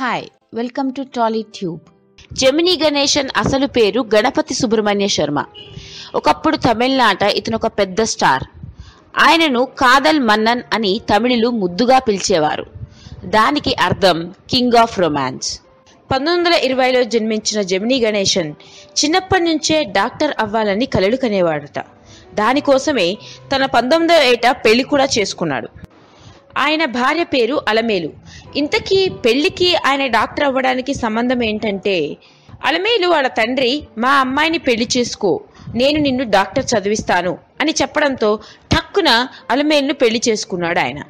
Hi welcome to Tolly tube Gemini Ganesan అసలు పేరు గణపతి సుబ్రహ్మణ్య శర్మ. ఒకప్పుడు తమిళనాట ఇతను ఒక పెద్ద స్టార్. ఆయనను కాదల్ మన్నన్ అని తమిళులు ముద్దుగా పిలిచేవారు. దానికి అర్థం కింగ్ ఆఫ్ రొమాన్స్ పంతొమ్మిది వందల ఇరవైలో జన్మించిన జమినీ గణేశన్ చిన్నప్పటి నుంచే డాక్టర్ అవ్వాలని కలలు కనేవాడట. దానికోసమే తన పంతొమ్మిదవ ఏట పెళ్ళి కూడా చేసుకున్నాడు. ఆయన భార్య పేరు అలమేలు. ఇంతకీ పెళ్ళికి ఆయన డాక్టర్ అవ్వడానికి సంబంధం ఏంటంటే అలమేలు వాళ్ళ తండ్రి మా అమ్మాయిని పెళ్ళి చేసుకో నేను నిన్ను డాక్టర్ చదివిస్తాను అని చెప్పడంతో టక్కున అలమేలును పెళ్ళి చేసుకున్నాడు ఆయన.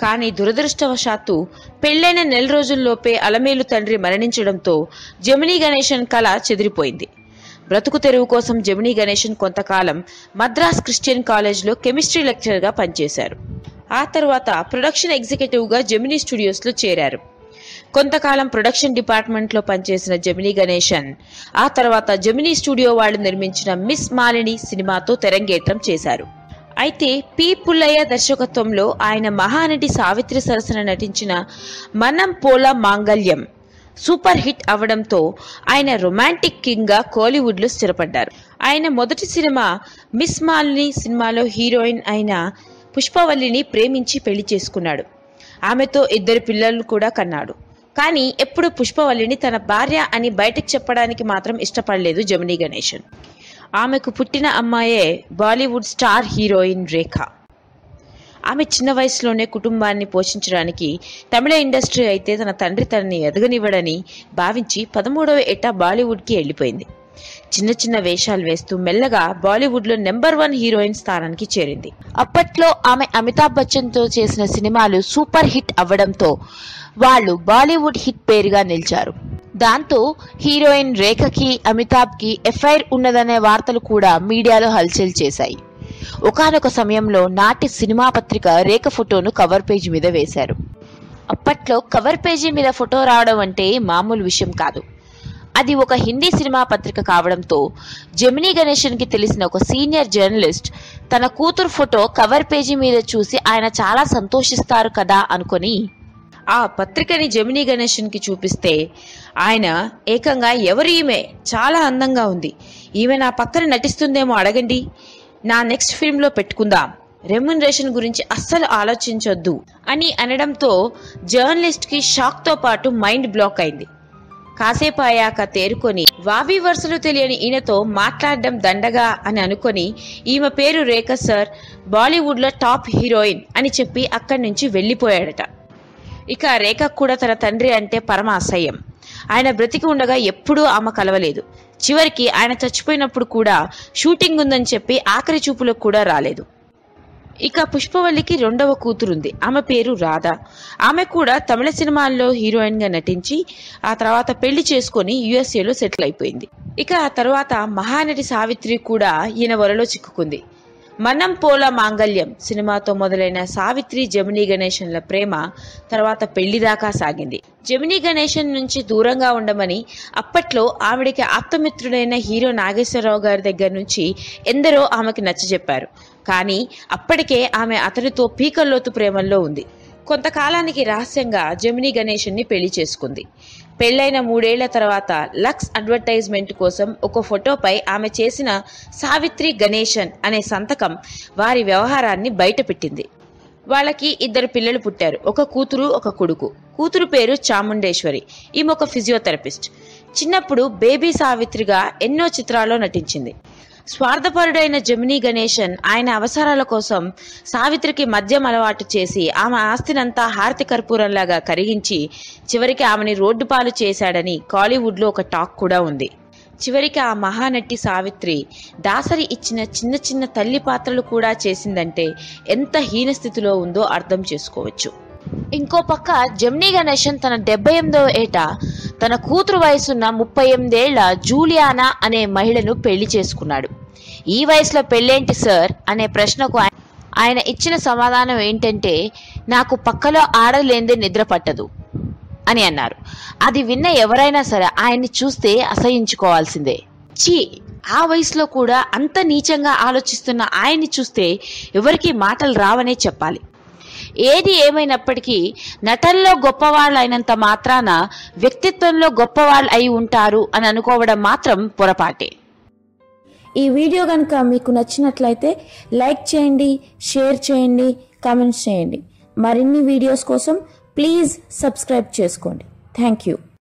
కానీ దురదృష్టవశాత్తు పెళ్ళైన నెల రోజుల్లోపే అలమేలు తండ్రి మరణించడంతో జమినీ గణేశన్ కళ చెదిరిపోయింది. బ్రతుకు తెరువు కోసం జమినీ గణేశన్ కొంతకాలం మద్రాస్ క్రిస్టియన్ కాలేజ్లో కెమిస్ట్రీ లెక్చరర్గా పనిచేశారు. ఆ తర్వాత ప్రొడక్షన్ ఎగ్జిక్యూటివ్గా జెమినీ స్టూడియోస్లో చేరారు. కొంతకాలం ప్రొడక్షన్ డిపార్ట్మెంట్లో పనిచేసిన జమినీ గణేశన్ ఆ తర్వాత జమినీ స్టూడియో వాళ్ళు నిర్మించిన మిస్ మాలిని సినిమాతో తెరంగేట్రం చేశారు. అయితే పి. పుల్లయ్య దర్శకత్వంలో ఆయన మహానటి సావిత్రి సరసన నటించిన మనం పోల మాంగల్యం సూపర్ హిట్ అవడంతో ఆయన రొమాంటిక్ కింగ్గా కోలీవుడ్లో స్థిరపడ్డారు. ఆయన మొదటి సినిమా మిస్ మాలిని సినిమాలో హీరోయిన్ అయిన పుష్పవల్లిని ప్రేమించి పెళ్ళి చేసుకున్నాడు. ఆమెతో ఇద్దరు పిల్లలు కూడా కన్నాడు. కానీ ఎప్పుడు పుష్పవల్లిని తన భార్య అని బయటకు చెప్పడానికి మాత్రం ఇష్టపడలేదు జమినీ గణేశన్. ఆమెకు పుట్టిన అమ్మాయే బాలీవుడ్ స్టార్ హీరోయిన్ రేఖ. ఆమె చిన్న వయసులోనే కుటుంబాన్ని పోషించడానికి తమిళ ఇండస్ట్రీ అయితే తన తండ్రి తనని ఎదగనివ్వడని భావించి పదమూడవ ఏటా బాలీవుడ్కి వెళ్ళిపోయింది. చిన్న చిన్న వేషాలు వేస్తూ మెల్లగా బాలీవుడ్లో నెంబర్ వన్ హీరోయిన్ స్థానానికి చేరింది. అప్పట్లో ఆమె అమితాబ్ బచ్చన్తో చేసిన సినిమాలు సూపర్ హిట్ అవ్వడంతో వాళ్ళు బాలీవుడ్ హిట్ పేరుగా నిలిచారు. దాంతో హీరోయిన్ రేఖకి అమితాబ్కి ఎఫ్ఐఆర్ ఉన్నదనే వార్తలు కూడా మీడియాలో హల్చల్ చేశాయి. ఒకానొక సమయంలో నాటి సినిమా పత్రిక రేఖ ఫోటోను కవర్ పేజీ మీద వేశారు. అప్పట్లో కవర్ పేజీ మీద ఫోటో రావడం అంటే మామూలు విషయం కాదు. అది ఒక హిందీ సినిమా పత్రిక కావడంతో జమినీ గణేశన్కి తెలిసిన ఒక సీనియర్ జర్నలిస్ట్ తన కూతురు ఫోటో కవర్ పేజీ మీద చూసి ఆయన చాలా సంతోషిస్తారు కదా అనుకొని ఆ పత్రికని జమినీ గణేశన్కి చూపిస్తే ఆయన ఏకంగా ఎవరు ఈమె? చాలా అందంగా ఉంది. ఈమె నా పక్కన నటిస్తుందేమో అడగండి. నా నెక్స్ట్ ఫిల్మ్లో పెట్టుకుందాం. రెమ్యునరేషన్ గురించి అస్సలు ఆలోచించొద్దు అని అనడంతో జర్నలిస్ట్కి షాక్తో పాటు మైండ్ బ్లాక్ అయింది. కాసేపు అయ్యాక తేరుకొని వావి వరుసలు తెలియని ఈయనతో మాట్లాడడం దండగా అని అనుకొని ఈమె పేరు రేఖ సార్ బాలీవుడ్లో టాప్ హీరోయిన్ అని చెప్పి అక్కడి నుంచి వెళ్ళిపోయాడట. ఇక రేఖ కూడా తన తండ్రి అంటే పరమ అసహ్యం. ఆయన బ్రతికి ఉండగా ఎప్పుడూ ఆమె కలవలేదు. చివరికి ఆయన చచ్చిపోయినప్పుడు కూడా షూటింగ్ ఉందని చెప్పి ఆఖరి చూపులకు కూడా రాలేదు. ఇక పుష్పవల్లికి రెండవ కూతురుంది. ఆమె పేరు రాధ. ఆమె కూడా తమిళ సినిమాల్లో హీరోయిన్గా నటించి ఆ తర్వాత పెళ్ళి చేసుకొని యుఎస్ఏలో సెటిల్ అయిపోయింది. ఇక ఆ తర్వాత మహానటి సావిత్రి కూడా ఈయన వరలో చిక్కుకుంది. మనం పోల మాంగళ్యం సినిమాతో మొదలైన సావిత్రి జమినీ గణేశన్ల ప్రేమ తర్వాత పెళ్ళి దాకా సాగింది. జమినీ గణేశన్ నుంచి దూరంగా ఉండమని అప్పట్లో ఆవిడకి ఆప్తమిత్రుడైన హీరో నాగేశ్వరరావు గారి దగ్గర నుంచి ఎందరో ఆమెకి నచ్చజెప్పారు. కానీ అప్పటికే ఆమె అతనితో పీకల్లోతు ప్రేమల్లో ఉంది. కొంతకాలానికి రహస్యంగా జమినీ గణేషన్ని పెళ్ళి చేసుకుంది. పెళ్ళైన మూడేళ్ళ తర్వాత లక్స్ అడ్వర్టైజ్మెంట్ కోసం ఒక ఫోటోపై ఆమె చేసిన సావిత్రి గణేషన్ అనే సంతకం వారి వ్యవహారాన్ని బయటపెట్టింది. వాళ్ళకి ఇద్దరు పిల్లలు పుట్టారు. ఒక కూతురు ఒక కొడుకు. కూతురు పేరు చాముండేశ్వరి. ఈమె ఒక ఫిజియోథెరపిస్ట్. చిన్నప్పుడు బేబీ సావిత్రిగా ఎన్నో చిత్రాల్లో నటించింది. స్వార్థపరుడైన జమినీ గణేశన్ ఆయన అవసరాల కోసం సావిత్రికి మద్యం అలవాటు చేసి ఆమె ఆస్తినంతా హారతి కర్పూరంలాగా కరిగించి చివరికి ఆమెని రోడ్డు పాలు చేశాడని కాలీవుడ్లో ఒక టాక్ కూడా ఉంది. చివరికి ఆ మహానటి సావిత్రి దాసరి ఇచ్చిన చిన్న చిన్న తల్లి పాత్రలు కూడా చేసిందంటే ఎంత హీన స్థితిలో ఉందో అర్థం చేసుకోవచ్చు. ఇంకో పక్క జమ్నీ గణేశన్ తన డెబ్బై ఎనిమిదవ ఏట తన కూతురు వయసున్న ముప్పై ఎనిమిదేళ్ళ జూలియానా అనే మహిళను పెళ్ళి చేసుకున్నాడు. ఈ వయసులో పెళ్ళేంటి సార్? అనే ప్రశ్నకు ఆయన ఇచ్చిన సమాధానం ఏంటంటే నాకు పక్కలో ఆడలేందే నిద్ర పట్టదు అని అన్నారు. అది విన్న ఎవరైనా సరే ఆయన్ని చూస్తే అసహించుకోవాల్సిందే. చీ ఆ వయసులో కూడా అంత నీచంగా ఆలోచిస్తున్న ఆయన్ని చూస్తే ఎవరికి మాటలు రావనే చెప్పాలి. ఏది ఏమైనప్పటికీ నటనలో గొప్పవాళ్ళు అయినంత మాత్రాన వ్యక్తిత్వంలో గొప్పవాళ్ళు అయి ఉంటారు అని అనుకోవడం మాత్రం పొరపాటే. ఈ వీడియో కనుక మీకు నచ్చినట్లయితే లైక్ చేయండి షేర్ చేయండి కామెంట్స్ చేయండి. మరిన్ని వీడియోస్ కోసం ప్లీజ్ సబ్స్క్రైబ్ చేసుకోండి. Thank you.